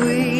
we